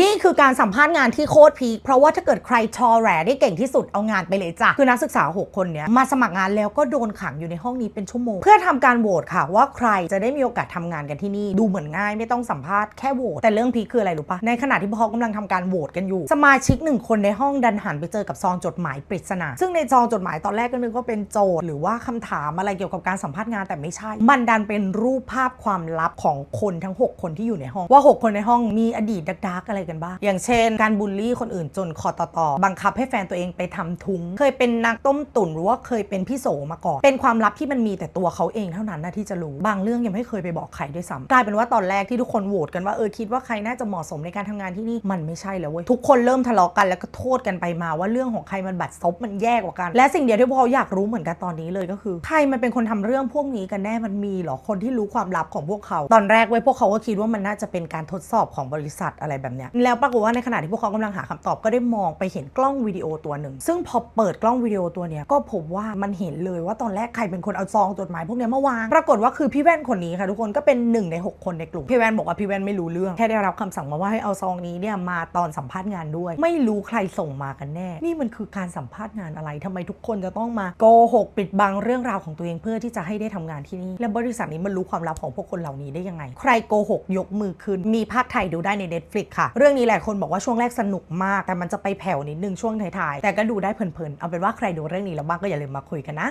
นี่คือการสัมภาษณ์งานที่โคตรพีคเพราะว่าถ้าเกิดใครชอแหลได้เก่งที่สุดเอางานไปเลยจ้ะ คือนักศึกษา 6 คนเนี้ยมาสมัครงานแล้วก็โดนขังอยู่ในห้องนี้เป็นชั่วโมง เพื่อทำการโหวตค่ะว่าใครจะได้มีโอกาสทำงานกันที่นี่ดูเหมือนง่ายไม่ต้องสัมภาษณ์แค่โหวตแต่เรื่องพีคคืออะไรรู้ปะในขณะที่พวกเขากำลังทำการโหวตกันอยู่ สมาชิกหนึ่งคนในห้องดันหันไปเจอกับซองจดหมายปริศนาซึ่งในซองจดหมายตอนแรกก็นึกว่าเป็นโจทย์หรือว่าคำถามอะไรเกี่ยวกับการสัมภาษณ์งานแต่ไม่ใช่ มันดันเป็นรูปภาพความลับของคนทั้ง 6 คนที่อยู่ในห้องว่า 6 คนในห้องมีอดีตดักๆอะไรกันบ้าง อย่างเช่น การบูลลี่คนอื่นจนคอตตอบังคับให้แฟนตัวเองไปทำทุงเคยเป็นนักต้มตุ๋นหรือว่าเคยเป็นพี่โสมาก่อน เป็นความลับที่มันมีแต่ตัวเขาเองเท่านั้นนะที่จะรู้ บางเรื่องยังไม่เคยไปบอกใครด้วยซ้ำกลายเป็นว่าตอนแรกที่ทุกคนโหวตกันว่าเออคิดว่าใครน่าจะเหมาะสมในการทำงานที่นี่มันไม่ใช่แล้วเว้ยทุกคนเริ่มทะเลาะกันแล้วก็โทษกันไปมาว่าเรื่องของใครมันบัดซบมันแย่กว่ากัน และสิ่งเดียวที่พวกเขาอยากรู้เหมือนกันตอนนี้เลยก็คือ ใครมันเป็นคนทำเรื่องพวกนี้กันแน่มันมีเหรอคนที่รู้ความลับของพวกเขา ตอนแรกเว้ยพวกเขาก็คิดว่ามันน่าจะเป็นการทดสอบของบริษัทอะไรแบบเนี้ยแล้วปรากฏว่าในขณะที่พวกเขากำลังหาคำตอบก็ได้มองไปเห็นกล้องวิดีโอตัวหนึ่ง ซึ่งพอเปิดกล้องวิดีโอตัวเนี้ยก็พบว่ามันเห็นเลยว่าตอนแรกใครเป็นคนเอาซองจดหมายพวกเนี้ยมาวางปรากฏว่าคือพี่แว่นคนนี้ค่ะทุกคนก็เป็นหนึ่งในหกคนในกลุ่มพี่แว่นบอกว่าพี่แว่นไม่รู้เรื่องแค่ได้รับคำสั่งมาว่าให้เอาซองนี้เนี่ยมาตอนสัมภาษณ์งานด้วย ไม่รู้ใครส่งมากันแน่ นี่มันคือการสัมภาษณ์งานอะไรทำไมทุกคนจะต้องมาโกหกปิดบังเรื่องราวของตัวเองเพื่อที่จะให้ได้ทำงานที่นี่และบริษัทนี้มันรู้ความลับของพวกคนเหล่านี้ได้ยังไง ใครโกหกยกมือขึ้นมีภาคไทยดูได้ใน Netflix ค่ะเรื่องนี้หลายคนบอกว่าช่วงแรกสนุกมาก แต่มันจะไปแผ่วนิดนึงช่วงท้ายๆ แต่ก็ดูได้เพลินๆ เอาเป็นว่าใครดูเรื่องนี้แล้วบ้างก็อย่าลืมมาคุยกันนะ